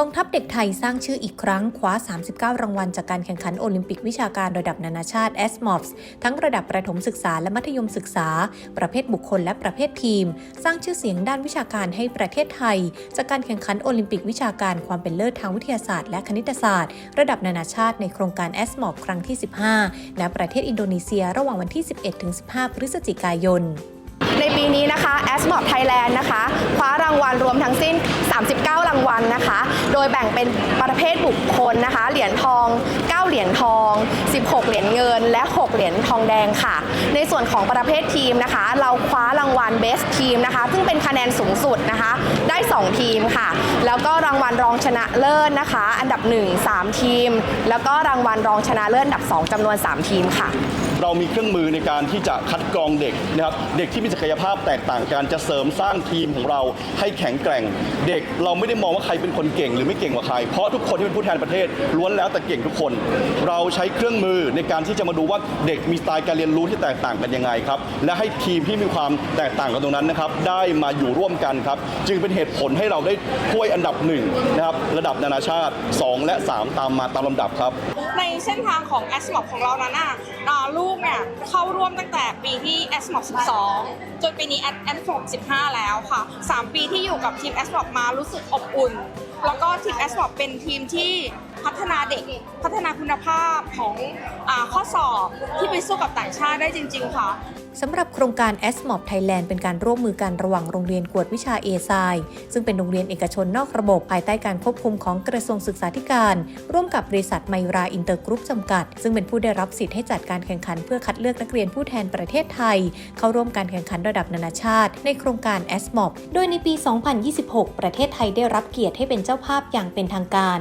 กองทัพเด็กไทยสร้างชื่ออีกครั้งคว้า 39 รางวัลจากการแข่งขันโอลิมปิกวิชาการระดับนานาชาติ s m o p s ทั้งระดับประถมศึกษาและมัธยมศึกษา ประเภทบุคคลและประเภททีม สร้างชื่อเสียงด้านวิชาการให้ประเทศไทย จากการแข่งขันโอลิมปิกวิชาการความเป็นเลิศทางวิทยาศาสตร์และคณิตศาสตร์ ระดับนานาชาติในโครงการ s m o p ครั้งที่ 15 ณ ประเทศอินโดนีเซีย ระหว่างวันที่ 11-15 พฤศจิกายน ในปีนี้นะคะ s m o p Thailand นะคะคว้ารางวัลรวมทั้งสิ้น 39 รางวัลนะคะ โดยแบ่งเป็นประเภทบุคคลนะคะ เหรียญทอง 9 เหรียญทอง 16 เหรียญเงิน และ 6 เหรียญทองแดงค่ะ ในส่วนของประเภททีมนะคะ เราคว้ารางวัล Best Team นะคะ ซึ่งเป็นคะแนนสูงสุดนะคะ ได้ 2 ทีมค่ะ แล้วก็รางวัลรองชนะเลิศนะคะ อันดับ 1 3 ทีม แล้วก็รางวัลรองชนะเลิศอันดับ 2จำนวน 3 ทีมค่ะ เรามีเครื่องมือในการที่จะคัดกรองเด็กนะครับเด็กที่มีศักยภาพแตกต่างกันจะเสริมสร้างทีมของเราให้แข็งแกร่ง เด็กเราไม่ได้มองว่าใครเป็นคนเก่ง หรือไม่เก่งกว่าใคร เพราะทุกคนที่เป็นผู้แทนประเทศล้วนแล้วแต่เก่งทุกคน เราใช้เครื่องมือในการที่จะมาดูว่าเด็กมีสไตล์การเรียนรู้ที่แตกต่างกันยังไงครับและให้ทีมที่มีความแตกต่างกันตรงนั้นนะครับได้มาอยู่ร่วมกันครับจึงเป็นเหตุผลให้เราได้ถ้วยอันดับหนึ่งนะครับระดับนานาชาติ 2 และ 3 ตามมาตามลำดับครับ เส้นทางของ a s m o p ของเรานั้นน่ะอ่าลูกเนี่ยเข้าร่วมตั้งแต่ปีที่ a s m o p 12 จนปีนี้ a s m o p 15 แล้วค่ะ 3 ปีที่อยู่กับทีม a s m o p มารู้สึกอบอุ่น แล้วก็ทีม a s m o p เป็นทีมที่ พัฒนาเด็ก พัฒนาคุณภาพของอข้อสอบที่ไปสู้กับต่างชาติได้จริง ๆ ค่ะสำหรับโครงการ s m o p Thailand เป็นการร่วมมือกันระหว่างโรงเรียนกวดวิชาเอไซซึ่งเป็นโรงเรียนเอกชนนอกระบบภายใต้การควบคุมของกระทรวงศึกษาธิการ ร่วมกับบริษัทไมราอินเตอร์กรุ๊ปจำกัด ซึ่งเป็นผู้ได้รับสิทธิ์ให้จัดการแข่งขันเพื่อคัดเลือกนักเรียนผู้แทนประเทศไทย เข้าร่วมการแข่งขันระดับนานาชาติ ในโครงการ s m o p โดยในปี 2026 ประเทศไทยได้รับเกียรติให้เป็นเจ้าภาพอย่างเป็นทางการ